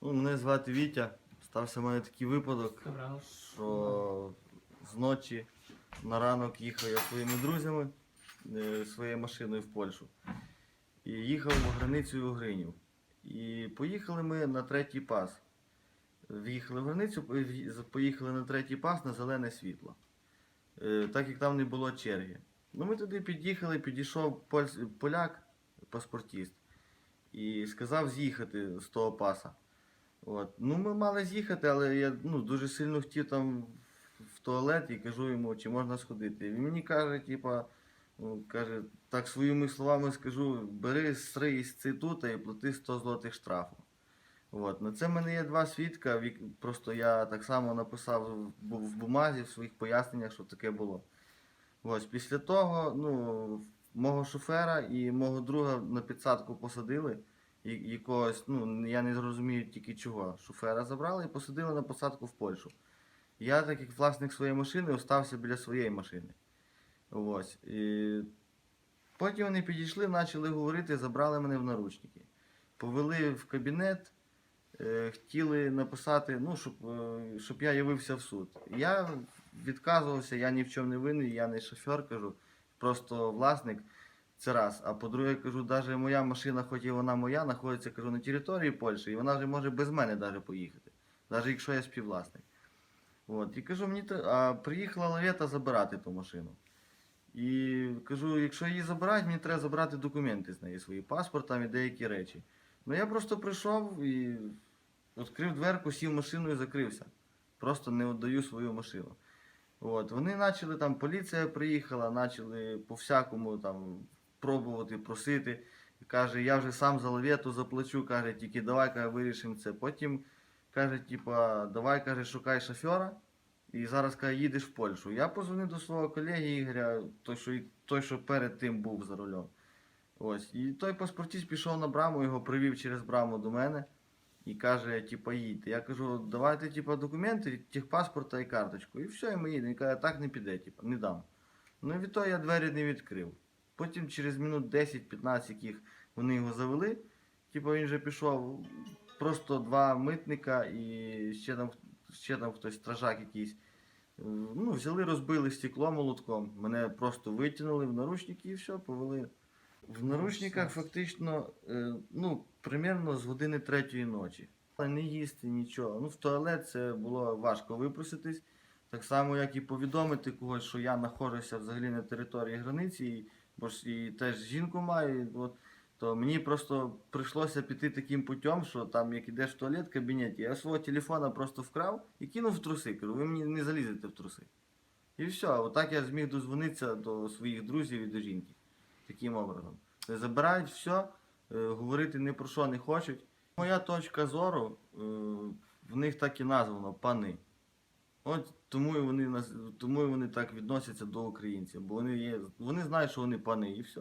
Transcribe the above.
Ну, мене звати Вітя. Стався в мене такий випадок, що зночі на ранок їхав я своїми друзями е, своєю машиною в Польщу. І їхав в границю Угринів. І поїхали ми на третій пас. В'їхали в границю, поїхали на третій пас на зелене світло. Е, Так як там не було черги. Ну ми туди під'їхали, підійшов поляк, паспортіст, і сказав з'їхати з того паса. От. Ну, ми мали з'їхати, але я ну, дуже сильно хотів там в туалет і кажу йому, чи можна сходити. Він мені каже, типа, ну, каже, так своїми словами скажу, бери сри із цитута і плати 100 злотих штрафу. От. На це в мене є два свідка. Просто я так само написав в бумазі, в своїх поясненнях, що таке було. Ось, після того, ну, мого шофера і мого друга на підсадку посадили. Якогось, ну, я не зрозумію тільки чого. Шофера забрали і посадили на посадку в Польщу. Я, так як власник своєї машини, остався біля своєї машини. Ось. І потім вони підійшли, почали говорити, забрали мене в наручники. Повели в кабінет, е, хотіли написати, ну, щоб, е, щоб я явився в суд. Я відказувався, я ні в чому не винний, я не шофер, кажу, просто власник. Це раз. А по-друге, я кажу, навіть моя машина, хоч і вона моя, знаходиться кажу, на території Польщі, і вона вже може без мене навіть поїхати, навіть якщо я співвласник. От. І кажу, мені а приїхала лавета забирати ту машину. І кажу, якщо її забирають, мені треба забрати документи з неї, свої паспорт і деякі речі. Ну я просто прийшов і відкрив дверку, сів машину і закрився. Просто не віддаю свою машину. От. Вони почали там, поліція приїхала, почали по-всякому там пробувати, просити. Каже, я вже сам за лавету заплачу, каже, тільки давай каже, вирішимо це. Потім каже, типа, давай каже, шукай шофера. І зараз каже, їдеш в Польщу. Я позвонив до свого колеги Ігоря, той, що, той, що перед тим був за рулем. Ось. І той паспортіст пішов на браму, його привів через браму до мене і каже, типа, їдьте. Я кажу, давайте, типа, документи, техпаспорта і карточку. І все, і ми їдемо. Він каже, так не піде, типа, не дам. Ну і відтоді я двері не відкрив. Потім через минут 10-15, яких вони його завели, типу він вже пішов, просто два митника і ще там, ще там хтось, стражак якийсь. Ну, взяли, розбили стекло молотком, мене просто витягнули в наручники і все, повели. В наручниках фактично, е, ну, примерно з години третьої ночі. Не їсти нічого. Ну, в туалет це було важко випроситись. Так само, як і повідомити когось, що я знаходжуся взагалі на території границі, і, бо ж і теж жінку маю. От, то мені просто прийшлося піти таким путем, що там, як ідеш в туалет в кабінеті, я свого телефона просто вкрав і кинув в труси. Кажу, ви мені не залізете в труси. І все, отак я зміг дозвонитися до своїх друзів і до жінки. Таким образом. Забирають все, е, говорити ні про що не хочуть. Моя точка зору, е, в них так і названо пани. От тому і вони тому і вони так відносяться до українців, бо вони є, вони знають, що вони пани, і все.